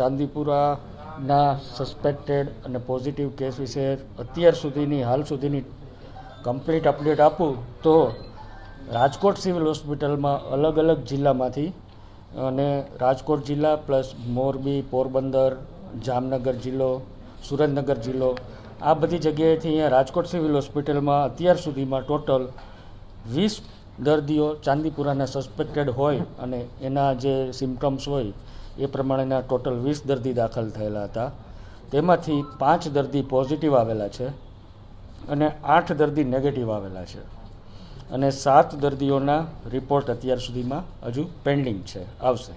ચાંદીપુરાના suspected અને positive case વિશે અત્યાર સુધીની, હાલ સુધીની કમ્પ્લીટ અપડેટ આપું તો રાજકોટ સિવિલ હોસ્પિટલમાં અલગ અલગ જિલ્લામાંથી અને રાજકોટ જિલ્લા પ્લસ મોરબી, પોરબંદર, જામનગર જિલ્લો, સુરેન્દ્રનગર જિલ્લો, આ બધી જગ્યાએથી અહીંયા રાજકોટ સિવિલ હોસ્પિટલમાં અત્યાર સુધીમાં ટોટલ વીસ દર્દીઓ ચાંદીપુરાના સસ્પેક્ટેડ હોય અને એના જે સિમ્ટમ્સ હોય એ પ્રમાણેના ટોટલ વીસ દર્દી દાખલ થયેલા હતા. તેમાંથી પાંચ દર્દી પોઝિટિવ આવેલા છે અને આઠ દર્દી નેગેટિવ આવેલા છે. અને સાત દર્દીઓના રિપોર્ટ અત્યાર સુધીમાં હજુ પેન્ડિંગ છે, આવશે.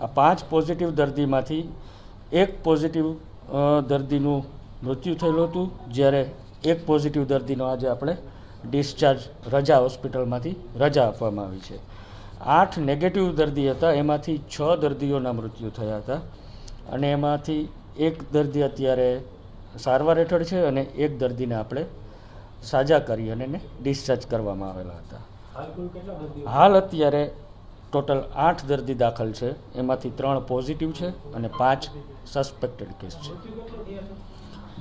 આ પાંચ પોઝિટિવ દર્દીમાંથી એક પોઝિટિવ દર્દીનું મૃત્યુ થયેલું હતું, જ્યારે એક પોઝિટિવ દર્દીનો આજે આપણે ડિસ્ચાર્જ રજા હોસ્પિટલમાંથી રજા આપવામાં આવી છે. આઠ નેગેટિવ દર્દી હતા. એમાંથી છ દર્દીઓના મૃત્યુ થયા હતા. અને એમાંથી એક દર્દી અત્યારે સારવાર હેઠળ છે અને એક દર્દીને આપણે સાજા કરી અને એને ડિસ્ચાર્જ કરવામાં આવેલા હતા. હાલ અત્યારે ટોટલ આઠ દર્દી દાખલ છે. એમાંથી ત્રણ પોઝિટિવ છે અને પાંચ સસ્પેક્ટેડ કેસ છે.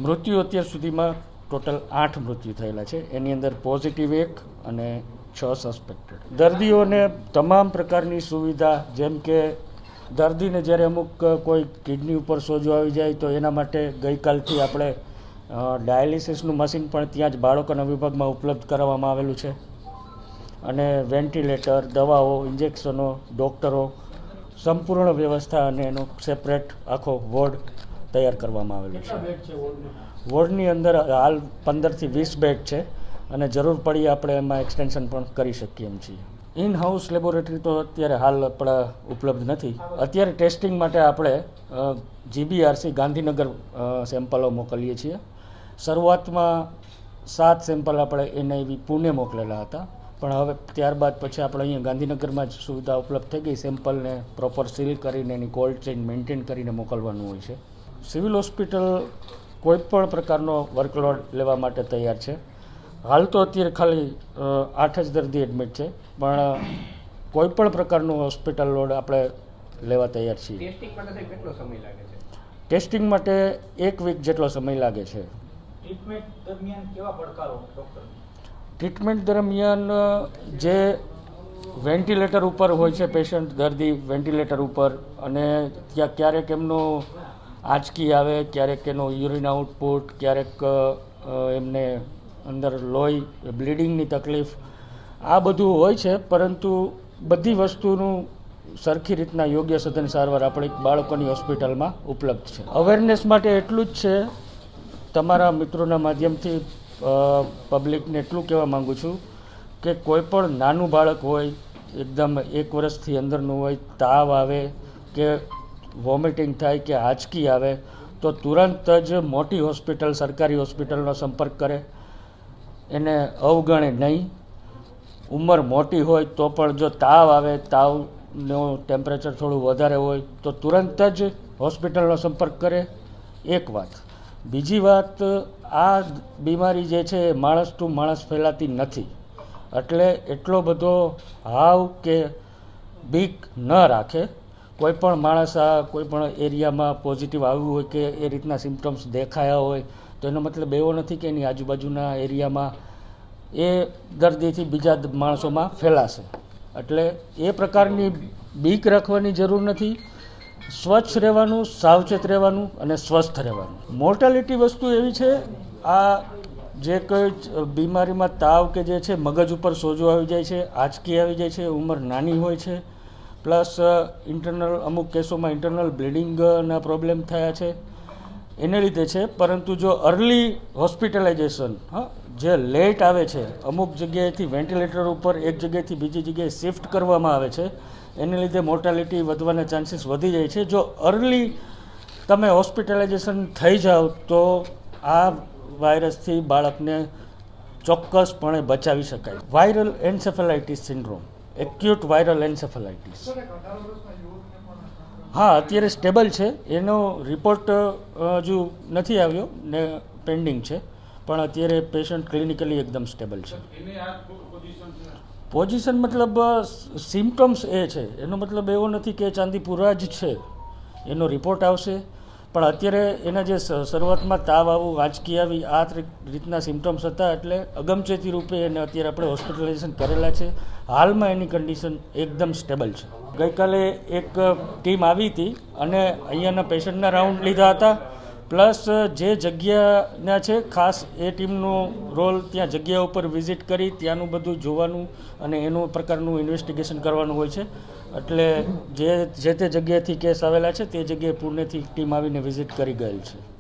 મૃત્યુ અત્યાર સુધીમાં ટોટલ આઠ મૃત્યુ થયેલા છે. એની અંદર પોઝિટિવ એક અને છ સસ્પેક્ટેડ દર્દીઓને તમામ પ્રકારની સુવિધા, જેમ કે દર્દીને જ્યારે અમુક કોઈ કિડની ઉપર સોજો આવી જાય તો એના માટે ગઈકાલથી આપણે ડાયાલિસિસનું મશીન પણ ત્યાં જ બાળકોના વિભાગમાં ઉપલબ્ધ કરાવવામાં આવેલું છે. અને વેન્ટિલેટર, દવાઓ, ઇન્જેક્શનો, ડૉક્ટરો, સંપૂર્ણ વ્યવસ્થા અને એનો સેપરેટ આખો વોર્ડ તૈયાર કરવામાં આવેલો છે. વોર્ડની અંદર હાલ પંદરથી વીસ બેડ છે. અને જરૂર પડી આપણે એમાં એક્સટેન્શન પણ કરી શકીએ એમ છીએ. ઇન હાઉસ લેબોરેટરી તો અત્યારે હાલ આપણા ઉપલબ્ધ નથી. અત્યારે ટેસ્ટિંગ માટે આપણે જીબીઆરસી ગાંધીનગર સેમ્પલો મોકલીએ છીએ. શરૂઆતમાં સાત સેમ્પલ આપણે એનઆઈવી પુણે મોકલેલા હતા. પણ હવે ત્યારબાદ પછી આપણે અહીંયા ગાંધીનગરમાં જ સુવિધા ઉપલબ્ધ થઈ ગઈ. સેમ્પલને પ્રોપર સીલ કરીને એની કોલ્ડ ચેઇન મેન્ટેન કરીને મોકલવાનું હોય છે. સિવિલ હોસ્પિટલ કોઈ પણ પ્રકારનો વર્કલોડ લેવા માટે તૈયાર છે. હાલ તો અત્યારે ખાલી આઠ જ દર્દી એડમિટ છે પણ કોઈ પણ પ્રકારનું હોસ્પિટલ લોડ આપણે લેવા તૈયાર છીએ. ટેસ્ટિંગ માટે કેટલો સમય લાગે છે? ટેસ્ટિંગ માટે એક વીક જેટલો સમય લાગે છે. ટ્રીટમેન્ટ દરમિયાન કેવા પડકારો ડૉક્ટર ટ્રીટમેન્ટ દરમિયાન જે વેન્ટિલેટર ઉપર હોય છે પેશન્ટ દર્દી વેન્ટિલેટર ઉપર અને ત્યાં ક્યારેક એમનું આંચકી આવે ક્યારેક એનો યુરિન આઉટપુટ ક્યારેક એમને અંદર લોહી, બ્લીડિંગની તકલીફ, આ બધું હોય છે, પરંતુ બધી વસ્તુનું સરખી રીતના યોગ્ય સઘન સારવાર આપણે બાળકોની હોસ્પિટલમાં ઉપલબ્ધ છે. અવેરનેસ માટે એટલું જ છે, તમારા મિત્રોના માધ્યમથી પબ્લિકને એટલું કહેવા માગું છું કે કોઈ પણ નાનું બાળક હોય, એકદમ એક વર્ષથી અંદરનું હોય, તાવ આવે કે વોમિટિંગ થાય કે આંચકી આવે, તો તુરંત જ મોટી હોસ્પિટલ, સરકારી હોસ્પિટલનો સંપર્ક કરે. એને અવગણે નહીં. ઉંમર મોટી હોય તો પણ જો તાવ આવે, તાવનું ટેમ્પરેચર થોડું વધારે હોય, તો તુરંત જ હોસ્પિટલનો સંપર્ક કરે. એક વાત. બીજી વાત, આ બીમારી જે છે એ માણસ ટુ માણસ ફેલાતી નથી. એટલે એટલો બધો હાવ કે બીક ન રાખે. કોઈ પણ માણસ આ કોઈ પણ એરિયામાં પોઝિટિવ આવ્યું હોય કે એ રીતના સિમ્ટમ્સ દેખાયા હોય તો એનો મતલબ એવો નથી કે એની આજુબાજુના એરિયામાં એ દર્દીથી બીજા માણસોમાં ફેલાશે. એટલે એ પ્રકારની બીક રાખવાની જરૂર નથી. સ્વચ્છ રહેવાનું, સાવચેત રહેવાનું અને સ્વસ્થ રહેવાનું. મોર્ટાલિટી વસ્તુ એવી છે, આ જે કોઈ બીમારીમાં તાવ કે જે છે, મગજ ઉપર સોજો આવી જાય છે, આંચકી આવી જાય છે, ઉંમર નાની હોય છે, પ્લસ ઇન્ટરનલ અમુક કેસોમાં ઇન્ટરનલ બ્લીડિંગના પ્રોબ્લેમ થયા છે. એને લીધે છે, પરંતુ જો અર્લી હોસ્પિટલાઇઝેશન હા, જે લેટ આવે છે, અમુક જગ્યાએથી વેન્ટિલેટર ઉપર એક જગ્યાએથી બીજી જગ્યાએ શિફ્ટ કરવામાં આવે છે, એને લીધે મોર્ટાલિટી વધવાના ચાન્સીસ વધી જાય છે. જો અર્લી તમે હોસ્પિટલાઇઝેશન થઈ જાઓ, તો આ વાયરસથી બાળકને ચોક્કસપણે બચાવી શકાય. Viral encephalitis syndrome acute viral encephalitis હા અત્યારે સ્ટેબલ છે. એનો રિપોર્ટ હજુ નથી આવ્યો ને પેન્ડિંગ છે. પણ અત્યારે પેશન્ટ ક્લિનિકલી એકદમ સ્ટેબલ છે. પોઝિશન મતલબ સિમ્ટમ્સ એ છે. એનો મતલબ એવો નથી કે ચાંદીપુરા જ છે. એનો રિપોર્ટ આવશે. પણ અત્યારે એના જે શરૂઆતમાં તાવ આવું આંચકી આવી, આ રીતના સિમ્ટમ્સ હતા એટલે અગમચેતી રૂપે એને અત્યારે આપણે હોસ્પિટલાઇઝેશન કરેલા છે. હાલમાં એની કન્ડિશન એકદમ સ્ટેબલ છે. ગઈકાલે એક ટીમ આવી હતી અને અહીંયાના પેશન્ટના રાઉન્ડ લીધા હતા. પ્લસ જે જગ્યાના છે, ખાસ એ ટીમનો રોલ ત્યાં જગ્યા ઉપર વિઝિટ કરી, ત્યાંનું બધું જોવાનું અને એનું પ્રકારનું ઇન્વેસ્ટિગેશન કરવાનું હોય છે. એટલે જે જે તે જગ્યાએથી કેસ આવેલા છે, તે જગ્યાએ પુણેથી ટીમ આવીને વિઝિટ કરી ગયેલ છે.